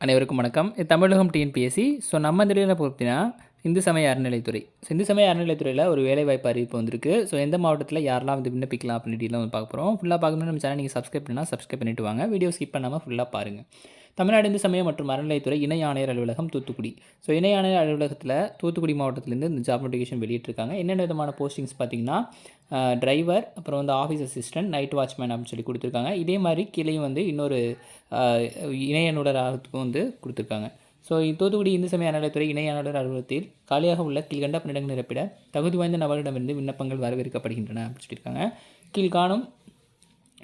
அனைவருக்கும் வணக்கம். இது தமிழகம் டிஎன்பிஎஸ்சி. ஸோ நம்ம இந்த இதில் பார்த்தீங்கன்னா இந்து சமய அறநிலைத்துறை ஸோ இந்து சமய அறநிலைத்துறையில் ஒரு வேலைவாய்ப்பு அறிவிப்பு வந்திருக்கு. ஸோ எந்த மாவட்டத்தில் யாரெல்லாம் வந்து விண்ணப்பிக்கலாம் அப்படின்னு வந்து பார்க்க போகிறோம் ஃபுல்லாக பார்க்கணும்னு நம்ம சேனல் நீங்கள் சப்ஸ்கிரைப் பண்ணால் சப்ஸ்கிரைப் பண்ணிட்டு வாங்க. வீடியோ ஸ்கிப் பண்ணாமல் ஃபுல்லாக பாருங்கள் தமிழ்நாடு இந்து சமய மற்றும் அறநிலைத்துறை இணை ஆணையர் அலுவலகம் தூத்துக்குடி. ஸோ இணை ஆணையர் அலுவலகத்தில் தூத்துக்குடி மாவட்டத்திலேருந்து இந்த ஜாப் நோட்டிஃபிகேஷன் வெளியிட்டிருக்காங்க. என்னென்ன விதமான போஸ்டிங்ஸ் பார்த்தீங்கன்னா டிரைவர் அப்புறம் வந்து ஆஃபீஸ் அசிஸ்டன்ட் நைட் வாட்ச்மேன் அப்படின்னு சொல்லி கொடுத்துருக்காங்க. இதே மாதிரி கீழேயும் வந்து இன்னொரு இணைய இணையனுடர் வந்து கொடுத்துருக்காங்க. ஸோ தூத்துக்குடி இந்து சமய இணை இணையாளர் அலுவலகத்தில் காலியாக உள்ள கீழ்கண்ட பணியிடங்கள் நிரப்பிட தகுதி வாய்ந்த நபரிடமிருந்து விண்ணப்பங்கள் வரவேற்கப்படுகின்றன அப்படின்னு சொல்லியிருக்காங்க. கீழ்காணும்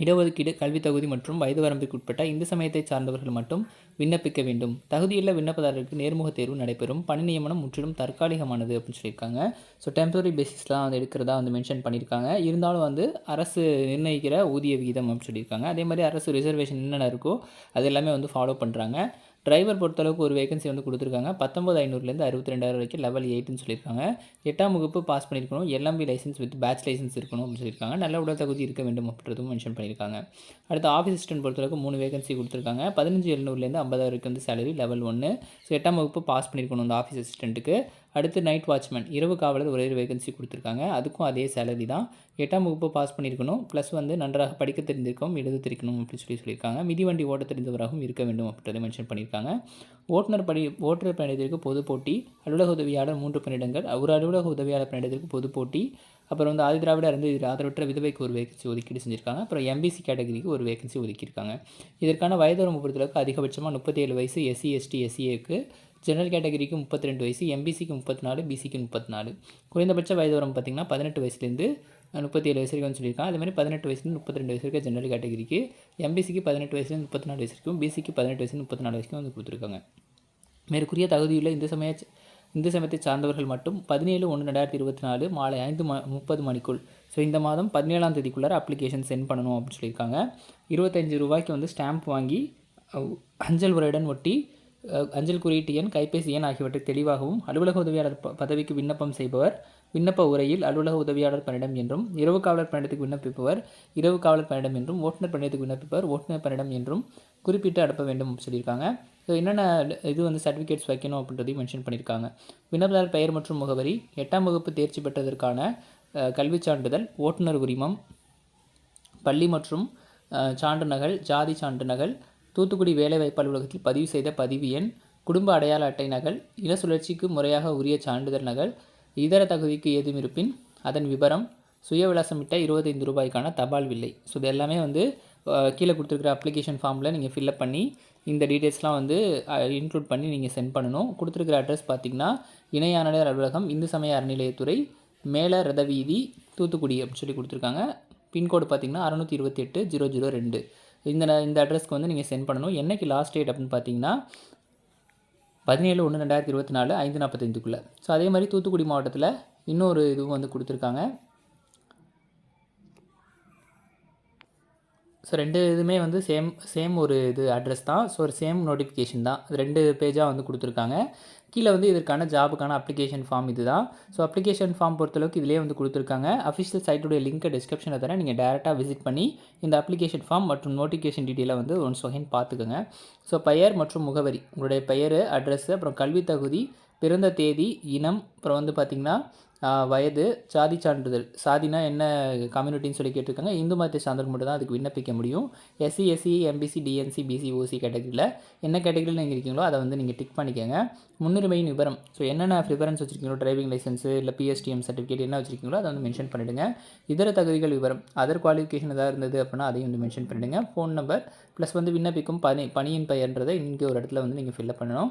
இடஒதுக்கீடு கல்வி தகுதி மற்றும் வயது வரம்பிற்கு உட்பட்ட இந்து சமயத்தை சார்ந்தவர்கள் மட்டும் விண்ணப்பிக்க வேண்டும். தகுதியுள்ள விண்ணப்பதாரருக்கு நேர்முக தேர்வு நடைபெறும். பணி நியமனம் முற்றிலும் தற்காலிகமானது அப்படின்னு சொல்லியிருக்காங்க. ஸோ டெம்பரரி பேசிஸ்லாம் வந்து எடுக்கிறதா வந்து மென்ஷன் பண்ணியிருக்காங்க. இருந்தாலும் வந்து அரசு நிர்ணயிக்கிற ஊதிய விகிதம் அப்படின்னு சொல்லியிருக்காங்க. அதே மாதிரி அரசு ரிசர்வேஷன் என்னென்ன இருக்கோ அது எல்லாமே வந்து ஃபாலோ பண்ணுறாங்க டிரைவர் பொறுத்தளவுக்கு ஒரு வேகன்சி வந்து கொடுத்துருக்காங்க. பத்தொம்பது ஐநூறுலேருந்து அறுபத்தி ரெண்டாயிரம் வரைக்கும் லெவல் எயிட்னு சொல்லியிருக்காங்க. எட்டாம் வகுப்பு பாஸ் பண்ணியிருக்கணும். LMV licence with badge licence இருக்கணும் அப்படின்னு சொல்லியிருக்காங்க. நல்ல உடல் தகுதி இருக்க வேண்டும் அப்படின்றதும் மென்ஷன் பண்ணியிருக்காங்க. அடுத்து ஆஃபீஸ் அசிஸ்டன்ட் பொறுத்தளவுக்கு மூணு வேகன்சி கொடுத்துருக்காங்க. பதினஞ்சு எழுநூறுலேருந்து ஐம்பதாயிரம் வரைக்கும் வந்து சேலரி லெவல் ஒன்று ஸோ எட்டாம் வகுப்பு பாஸ் பண்ணியிருக்கணும் அந்த ஆஃபீஸ் அசிஸ்டண்ட்டுக்கு அடுத்து நைட் வாட்ச்மேன் இரவு காவலர் ஒரே ஒரு வேகன்சி கொடுத்துருக்காங்க. அதுக்கும் அதே சேலரி தான். எட்டாம் வகுப்பு பாஸ் பண்ணியிருக்கணும். ப்ளஸ் வந்து நன்றாக படிக்க தெரிந்திருக்கணும் எழுத தெரிக்கணும் அப்படின்னு சொல்லி சொல்லியிருக்காங்க. மிதிவண்டி ஓட்ட தெரிந்தவராகவும் இருக்க வேண்டும் அப்படின்றத மென்ஷன் பண்ணியிருக்காங்க. ஓட்டுநர் பணி ஓட்டுநர் பணியிடத்திற்கு பொது போட்டி அலுவலக உதவியாளர் மூன்று பணியிடங்கள் ஒரு அலுவலக உதவியாளர் பணியிடத்திற்கு பொது போட்டி அப்புறம் வந்து ஆதி திராவிட இருந்து ஆதரவற்ற விதவைக்கு ஒரு வேகன்சி ஒதுக்கீடு செஞ்சுருக்காங்க. அப்புறம் எம்பிசி கேட்டகரிக்கு ஒரு வேகன்சி ஒதுக்கியிருக்காங்க. இதற்கான வயது வரம்பு பொறுத்தளவுக்கு அதிகபட்சமாக முப்பத்தி ஏழு வயசு எஸ்சி எஸ்டி எஸ்சிஏக்கு ஜெனரல் கேட்டகரிக்கு முப்பத்தி ரெண்டு வயசு எம்பிசிக்கு முப்பத்தி நாலு பிசிக்கு முப்பத்தி நாலு குறைந்தபட்ச வயது வரும் பார்த்திங்கன்னா பதினெட்டு வயசுலேருந்து முப்பத்தி ஏழு வயசு வரைக்கும் சொல்லியிருக்காங்க. அதே மாதிரி பதினெட்டு வயசுலேருந்து முப்பத்தி ரெண்டு வயசு வரைக்கும் ஜெனரல் கேட்டகரிக்கு எம்பிசிக்கு பதினெட்டு வயசுலேருந்து முப்பத்தி நாலு வயசு வரைக்கும் பிசிக்கு பதினெட்டு வயசுலேருந்து முப்பத்தி நாலு வயசுக்கும் வந்து கொடுத்துருக்காங்க. மேற்கூறிய தகுதியுள்ள இந்த சமய இந்து சமயத்தை சார்ந்தவர்கள் மட்டும் பதினேழு ஒன்று ரெண்டாயிரத்தி இருபத்தி நாலு மாலை ஐந்து ம முப்பது மணிக்குள். ஸோ இந்த மாதம் பதினேழாம் தேதிக்குள்ளார அப்ளிகேஷன் சென்ட் பண்ணணும் அப்படின்னு சொல்லியிருக்காங்க. இருபத்தஞ்சு ரூபாய்க்கு வந்து ஸ்டாம்ப் வாங்கி அஞ்சல் உரையுடன் ஒட்டி அஞ்சல் குறியீட்டு எண் கைபேசி எண் ஆகியவற்றை தெளிவாகவும் அலுவலக உதவியாளர் பதவிக்கு விண்ணப்பம் செய்பவர் விண்ணப்ப உரையில் அலுவலக உதவியாளர் பணியிடம் என்றும் இரவு காவலர் பணியிடத்துக்கு விண்ணப்பிப்பவர் இரவு காவலர் பணியிடம் என்றும் ஓட்டுநர் பணியிடத்துக்கு விண்ணப்பிப்பவர் ஓட்டுநர் பணியிடம் என்றும் குறிப்பிட்டு அனுப்ப வேண்டும் சொல்லியிருக்காங்க. ஸோ என்னென்ன இது வந்து சர்டிஃபிகேட்ஸ் வைக்கணும் அப்படின்றதையும் மென்ஷன் பண்ணியிருக்காங்க. விண்ணப்பதாரர் பெயர் மற்றும் முகவரி எட்டாம் வகுப்பு தேர்ச்சி பெற்றதற்கான கல்விச் சான்றிதழ் ஓட்டுநர் உரிமம் பள்ளி மற்றும் சான்று நகல் ஜாதி சான்று நகல் தூத்துக்குடி வேலைவாய்ப்பு அலுவலகத்தில் பதிவு செய்த பதிவு எண் குடும்ப அடையாள அட்டை நகல் இன சுழற்சிக்கு முறையாக உரிய சான்றிதழ் நகல் இதர தகுதிக்கு ஏதும் இருப்பின் அதன் விவரம் சுய விலாசமிட்ட இருபத்தைந்து ரூபாய்க்கான தபால் வில்லை. ஸோ இது எல்லாமே வந்து கீழே கொடுத்துருக்குற அப்ளிகேஷன் ஃபார்மில் நீங்கள் ஃபில்அப் பண்ணி இந்த டீட்டெயில்ஸ்லாம் வந்து இன்க்ளூட் பண்ணி நீங்கள் சென்ட் பண்ணணும். கொடுத்துருக்குற அட்ரஸ் பார்த்தீங்கன்னா இணை அலுவலகம் இந்து சமய அறநிலையத்துறை மேல ரத வீதி தூத்துக்குடி அப்படின்னு சொல்லி கொடுத்துருக்காங்க. பின்கோடு பார்த்தீங்கன்னா அறநூற்றி இருபத்தி எட்டு ஜீரோ ஜீரோ ரெண்டு. இந்த ந- இந்த அட்ரஸ்க்கு வந்து நீங்கள் சென்ட் பண்ணணும். என்னைக்கு லாஸ்ட் டேட் அப்படின்னு பார்த்தீங்கன்னா பதினேழு ஒன்று ரெண்டாயிரத்தி இருபத்தி நாலு ஐந்து நாற்பத்தைந்துக்குள்ளே ஸோ அதே மாதிரி தூத்துக்குடி மாவட்டத்தில் இன்னொரு இதுவும் வந்து கொடுத்துருக்காங்க. ஸோ ரெண்டு இதுவுமே வந்து சேம் சேம் ஒரு இது அட்ரஸ் தான். ஸோ ஒரு சேம் நோட்டிஃபிகேஷன் தான். ரெண்டு பேஜாக வந்து கொடுத்துருக்காங்க. கீழே வந்து இதற்கான ஜாபுக்கான அப்ளிகேஷன் ஃபார்ம் இது தான் ஸோ அப்ளிகேஷன் ஃபார்ம் பொறுத்தளவுக்கு இதிலே வந்து கொடுத்துருக்காங்க. அஃபிஷியல் சைட்டுடைய லிங்க்கை டிஸ்கிரிப்ஷனில் தரேன். நீங்கள் டேரெக்டாக விசிட் பண்ணி இந்த அப்ளிகேஷன் ஃபார்ம் மற்றும் நோட்டிஃபிகேஷன் டீட்டெயிலை வந்து ஒன்ஸ் வகைன்னு பார்த்துக்கோங்க. ஸோ பெயர் மற்றும் முகவரி. உங்களுடைய பெயர் அட்ரஸ் அப்புறம் கல்வி தகுதி பிறந்த தேதி இனம் அப்புறம் வந்து பார்த்திங்கன்னா வயது சாதி சான்றிதழ். சாதினா என்ன கம்யூனிட்டின்னு சொல்லி கேட்டிருக்காங்க. இந்து மதத்தை சார்ந்தவர்கள் மட்டும் தான் அதுக்கு விண்ணப்பிக்க முடியும். SC SC MBC DNC BC OC கேட்டகரியில் என்ன கேட்டகரியில் நீங்கள் இருக்கீங்களோ அதை வந்து நீங்கள் டிக் பண்ணிக்கோங்க. முன்னுரிமையின் விவரம். ஸோ என்னென்ன ப்ரிஃபரன்ஸ் வச்சுருக்கீங்களோ டிரைவிங் லைசன்ஸு இல்லை பிஎஸ்டிஎம் சர்டிஃபிகேட் என்ன வச்சுருக்கீங்களோ அதை வந்து மென்ஷன் பண்ணிவிடுங்க இதர தகுதிகள் விவரம். அதர் குவாலிஃபிகேஷன் எதாவது இருந்தது அப்படின்னா அதையும் வந்து மென்ஷன் பண்ணிவிடுங்க ஃபோன் நம்பர் ப்ளஸ் வந்து விண்ணப்பிக்கும் பணி பணியின் பெயர்ன்றதை இங்கே ஒரு இடத்துல வந்து நீங்கள் ஃபில்அப் பண்ணணும்.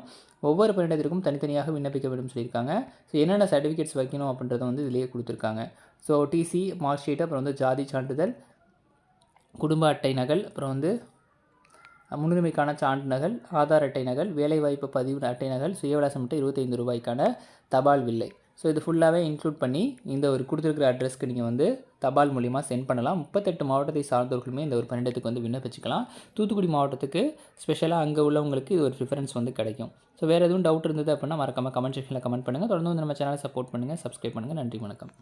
ஒவ்வொரு பணியிடத்திற்கும் தனித்தனியாக விண்ணப்பிக்க வேண்டும் சொல்லியிருக்காங்க. ஸோ என்னென்ன சர்டிஃபிகேட்ஸ் வைக்கணும் அப்படின்றத வந்து இதிலேயே கொடுத்துருக்காங்க. ஸோ டிசி மார்க் ஷீட் அப்புறம் வந்து ஜாதி சான்றிதழ் குடும்ப அட்டை நகல் அப்புறம் வந்து முன்னுரிமைக்கான சான்று நகல் ஆதார் அட்டை நகல் வேலைவாய்ப்பு பதிவு அட்டை நகல் சுயவிலாசம் மட்டும் இருபத்தைந்து ரூபாய்க்கான தபால் வில்லை. ஸோ இது ஃபுல்லாகவே இன்க்ளூட் பண்ணி இந்த ஒரு கொடுத்துருக்குற அட்ரஸ்க்கு நீங்கள் வந்து தபால் மூலிமா சென்ட் பண்ணலாம். முப்பத்தெட்டு மாவட்டத்தை சார்ந்தவர்களுமே இந்த ஒரு பன்னெண்டுக்கு வந்து விண்ணப்பிச்சுக்கலாம். தூத்துக்குடி மாவட்டத்துக்கு ஸ்பெஷலாக அங்கே உள்ளவங்களுக்கு இது ஒரு ப்ரிஃபரன்ஸ் வந்து கிடைக்கும். ஸோ வேறு எதுவும் டவுட் இருந்தது அப்படின்னா மறக்காமல் கமெண்ட் செக்ஷனில் கமெண்ட் பண்ணுங்கள் தொடர்ந்து வந்து நம்ம சேனலை சப்போர்ட் பண்ணுங்கள் சப்ஸ்கிரைப் பண்ணுங்கள் நன்றி வணக்கம்.